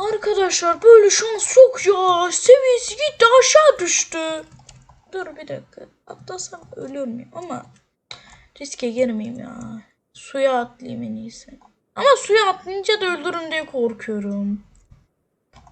Arkadaşlar böyle şans yok ya. Seviyesi gitti aşağı düştü. Dur bir dakika. Atlasam ölür müyüm ama riske girmeyeyim ya. Suya atlayayım en iyisi. Ama suya atlayınca da öldürün diye korkuyorum.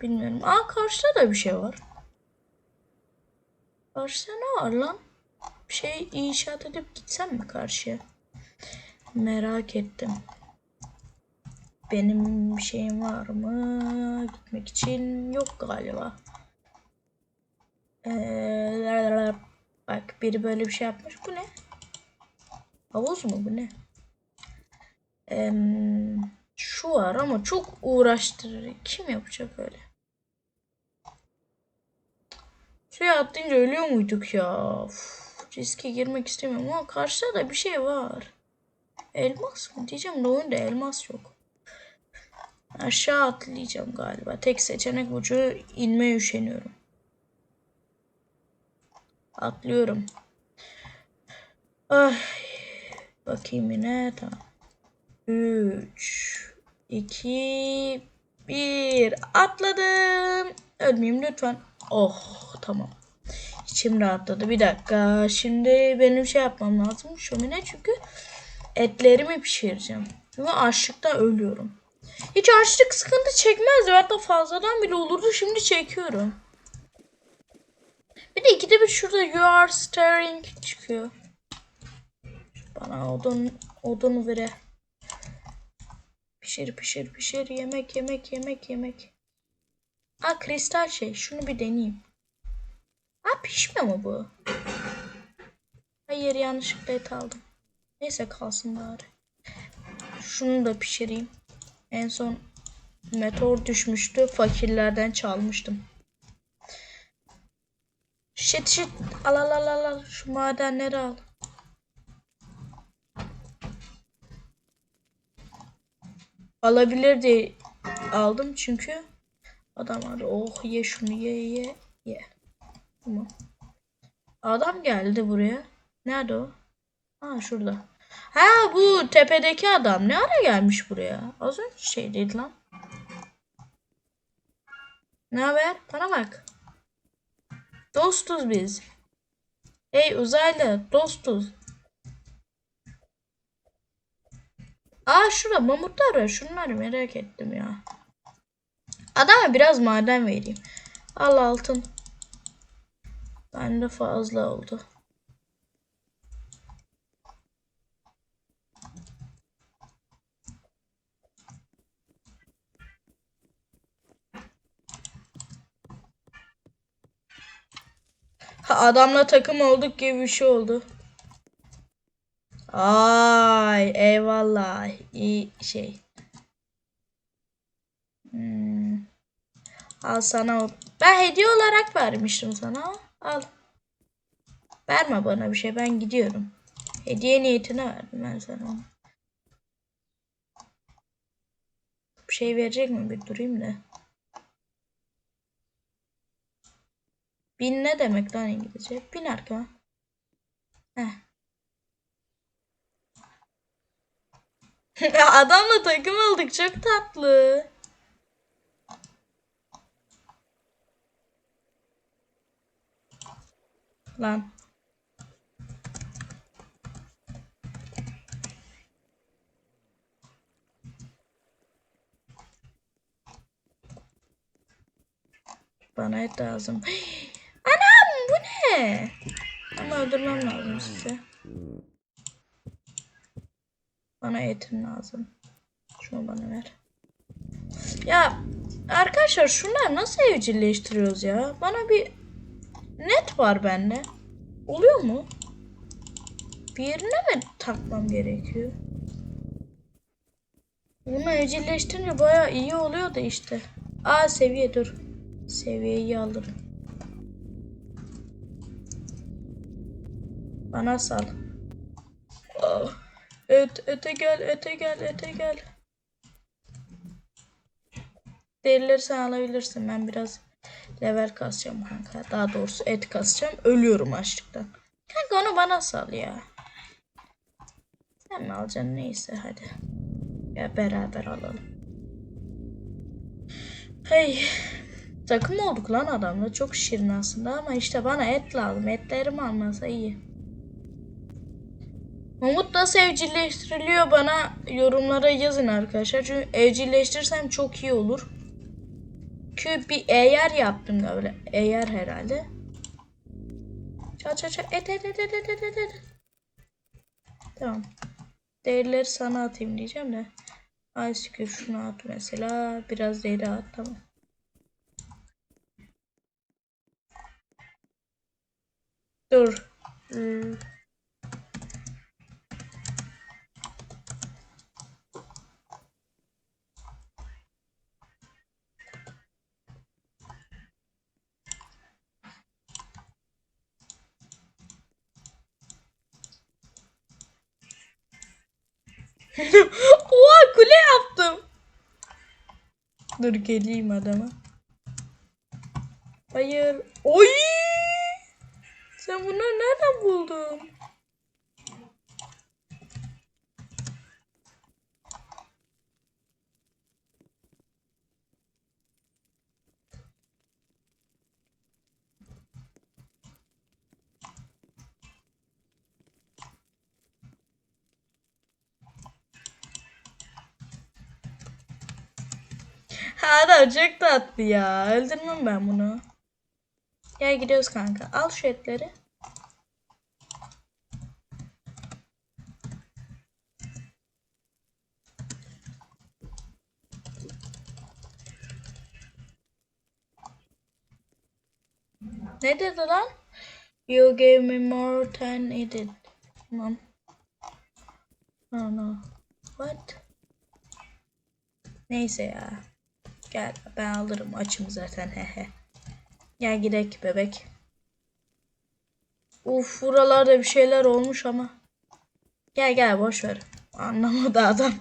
Bilmiyorum. Aa karşıda da bir şey var. Karşıda ne var lan? Bir şey inşaat edip gitsem mi karşıya? Merak ettim. Benim bir şeyim var mı? Gitmek için yok galiba. Ee, bak biri böyle bir şey yapmış. Bu ne? Havuz mu bu ne? Ee, şu var ama çok uğraştırır. Kim yapacak öyle? Suya atlayınca ölüyor muyduk ya? Uf, riske girmek istemiyorum ama karşıda da bir şey var. Elmas mı? Diyeceğim de oyunda elmas yok. Aşağı atlayacağım galiba. Tek seçenek ucu inmeye üşeniyorum. Atlıyorum. Ay. Bakayım yine. Tamam. 3 2 1 Atladım. Ölmeyeyim lütfen. Oh tamam. İçim rahatladı. Bir dakika. Şimdi benim şey yapmam lazım. Şömine çünkü etlerimi pişireceğim. Ve açlıkta ölüyorum. Hiç açlık sıkıntı çekmezdi. Hatta fazladan bile olurdu. Şimdi çekiyorum. Bir de ikide bir şurada you are staring çıkıyor. Bana odun odun vere. Pişir pişir pişir yemek yemek yemek yemek. Aa kristal şey. Şunu bir deneyeyim. Aa pişme mi bu? Hayır yanlışlıkla et aldım. Neyse kalsın bari. Şunu da pişireyim. En son meteor düşmüştü. Fakirlerden çalmıştım. Shit shit. Al al al al. Şu madenleri al. Alabilir diye aldım çünkü adam var. Oh ye şunu ye ye ye. Tamam. Adam geldi buraya. Nerede o? Ha şurada. Ha bu tepedeki adam ne ara gelmiş buraya? Az önce şeydeydi lan. Ne haber? Bana bak. Dostuz biz. Hey uzaylı dostuz. Aa şurada mamutlar var. Şunları merak ettim ya. Adama biraz maden vereyim. Al altın. Bende fazla oldu. Adamla takım olduk gibi bir şey oldu. Ay eyvallah. iyi şey. Hmm. Al sana o. Ben hediye olarak vermiştim sana. Al. Verme bana bir şey. Ben gidiyorum. Hediye niyetine verdim ben sana. Bir şey verecek mi? Bir durayım da. Bin ne demek lan İngilizce? Bin arkama. Heh. Adamla takım olduk çok tatlı. Lan. Bana et lazım. Ne? Ama öldürmem lazım size. Bana etin lazım. Şunu bana ver. Ya arkadaşlar şunlar nasıl evcilleştiriyoruz ya? Bana bir net var bende. Oluyor mu? Bir yerine mi takmam gerekiyor? Bunu evcilleştirince baya iyi oluyor da işte. Aa seviye dur. Seviyeyi alırım. Bana sal. Ah. Et, ete gel, ete gel, ete gel. Derileri alabilirsin. Ben biraz level kasacağım kanka. Daha doğrusu et kasacağım. Ölüyorum açlıktan. Kanka onu bana sal ya. Sen mi alacaksın? Neyse hadi. Ya beraber alalım. Hey. Takım olduk lan adamla. Çok şirin aslında ama işte bana et lazım. Etlerim almasa iyi. Mamut nasıl evcilleştiriliyor bana yorumlara yazın arkadaşlar. Çünkü evcilleştirirsem çok iyi olur. Çünkü bir eğer yaptım da öyle. Eğer herhalde. Çal çal çal. Et et et et et et et. et. Tamam. Değerleri sana atayım diyeceğim de. Ay şükür şunu at mesela. Biraz değeri at tamam. Dur. Hmm. Oha kule yaptım. Dur geleyim adama. Hayır. Oy! Sen bunları nereden buldun? Adam çok tatlı ya. Öldürmem ben bunu. Gel gidiyoruz kanka. Al şu etleri. Ne dedi lan? You gave me more than it did. Tamam. No no. What? Neyse ya. Gel ben alırım açım zaten hehe. Gel gidek bebek. Uf buralarda bir şeyler olmuş ama. Gel gel boş ver. Anlamadı adam.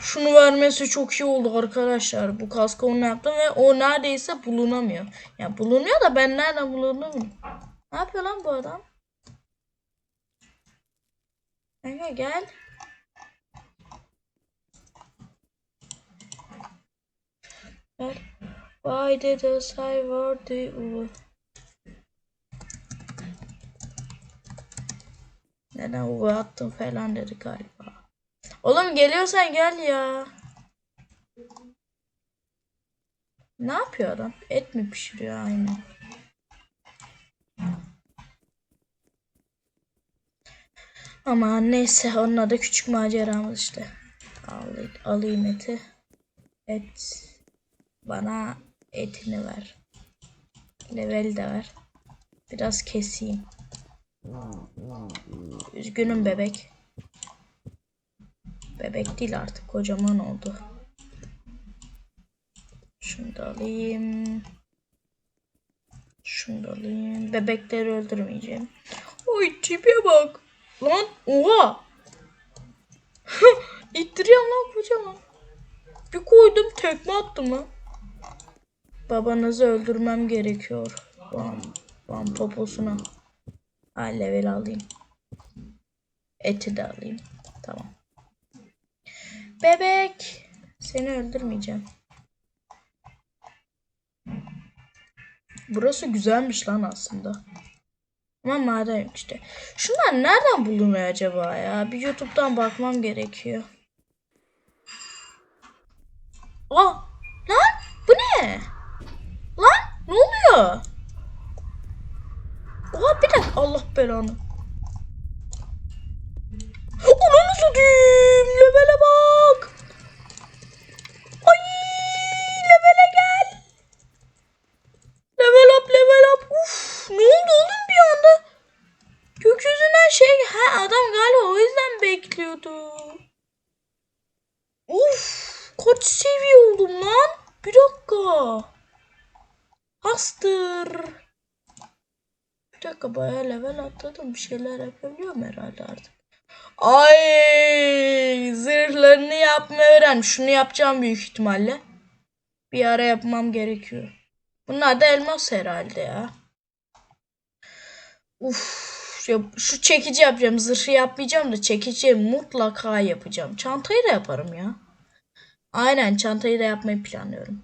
Şunu vermesi çok iyi oldu arkadaşlar. Bu kaskı onu yaptım ve o neredeyse bulunamıyor. Yani bulunuyor da ben nereden bulunamıyorum. Ne yapıyor lan bu adam? Gel gel. Why did the cyber do Neden uva attım falan dedi galiba. Oğlum geliyorsan gel ya. Ne yapıyor adam? Et mi pişiriyor aynen. Ama neyse onun adı küçük maceramız işte. Al, alayım eti. Et. Bana etini ver. Level de ver. Biraz keseyim. Üzgünüm bebek. Bebek değil artık kocaman oldu. Şunu da alayım. Şunu da alayım. Bebekleri öldürmeyeceğim. Oy tipe bak. Lan oha. İttiriyorum lan kocaman. Bir koydum tekme attım lan. Babanızı öldürmem gerekiyor. Bam, bam poposuna. Ha level alayım. Eti de alayım. Tamam. Bebek. Seni öldürmeyeceğim. Burası güzelmiş lan aslında. Ama maden işte. Şunlar nereden bulunuyor acaba ya? Bir YouTube'dan bakmam gerekiyor. Aa! Lan! Bu ne? Lan! Ne oluyor? Oha bir dakika. Allah belanı. Ananı satayım. Levele bak. Ay! Levele gel. Level up level up. Uf! Ne oldu oğlum bir anda? Gökyüzünden şey... Ha adam galiba o yüzden bekliyordu. Uf! Kaç seviye oldum lan? Bir dakika. Hastır. Bir dakika bayağı level atladım. Bir şeyler yapabiliyorum herhalde artık. Ay zırhlarını yapmayı öğren. Şunu yapacağım büyük ihtimalle. Bir ara yapmam gerekiyor. Bunlar da elmas herhalde ya. Uf, ya şu çekici yapacağım. Zırhı yapmayacağım da çekici mutlaka yapacağım. Çantayı da yaparım ya. Aynen çantayı da yapmayı planlıyorum.